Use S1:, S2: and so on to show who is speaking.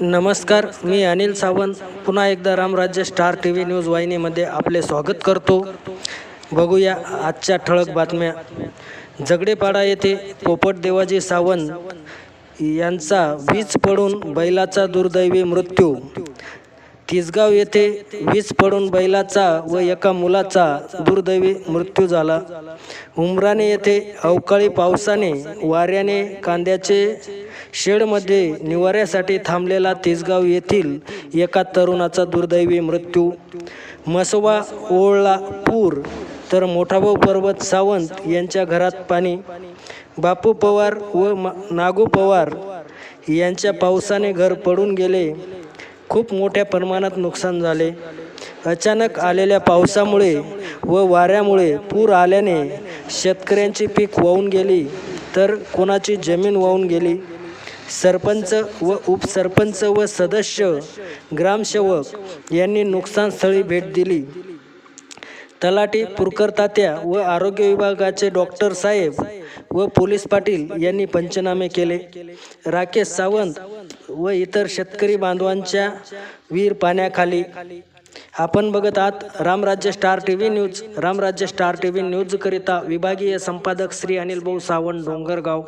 S1: नमस्कार मी अनिल सावंत. पुन्हा एकदा Ramrajya star T V news वाहिनीमध्ये आपले स्वागत करतो. बघूया आजच्या ठळक बातम्या. जगडेपाडा येथे पोपट देवाजी सावंत यांचा वीज पडून बैलाचा दुर्दैवी मृत्यू तिसगाव येथे वीज पडून बैलाचा व एका मुलाचा दुर्दैवी मृत्यू झाला. उमराने येथे अवकाळी पावसाने वाऱ्याने कांद्याचे शेडमध्ये निवाऱ्यासाठी थांबलेला तिसगाव येथील एका तरुणाचा दुर्दैवी मृत्यू. मसवा ओळला पूर तर मोठाभाऊ पर्वत सावंत यांच्या घरात पाणी. बापू पवार व मा- नागू पवार यांच्या पावसाने घर पडून गेले. खूप मोठ्या प्रमाणात नुकसान झाले. अचानक आलेल्या पावसामुळे व वाऱ्यामुळे पूर आल्याने शेतकऱ्यांची पीक वाहून गेली तर कोणाची जमीन वाहून गेली? सरपंच व उपसरपंच व सदस्य ग्रामसेवक यांनी नुकसानस्थळी भेट दिली. तलाठी पुरकर तात्या व आरोग्य विभागाचे डॉक्टर साहेब व पोलीस पाटील यांनी पंचनामे केले. राकेश सावंत व इतर शेतकरी बांधवांच्या वीर पाण्याखाली. आपण बघत आहात Ramrajya star T V news Ramrajya star T V न्यूजकरिता विभागीय संपादक श्री अनिल भाऊ सावंत डोंगरगाव.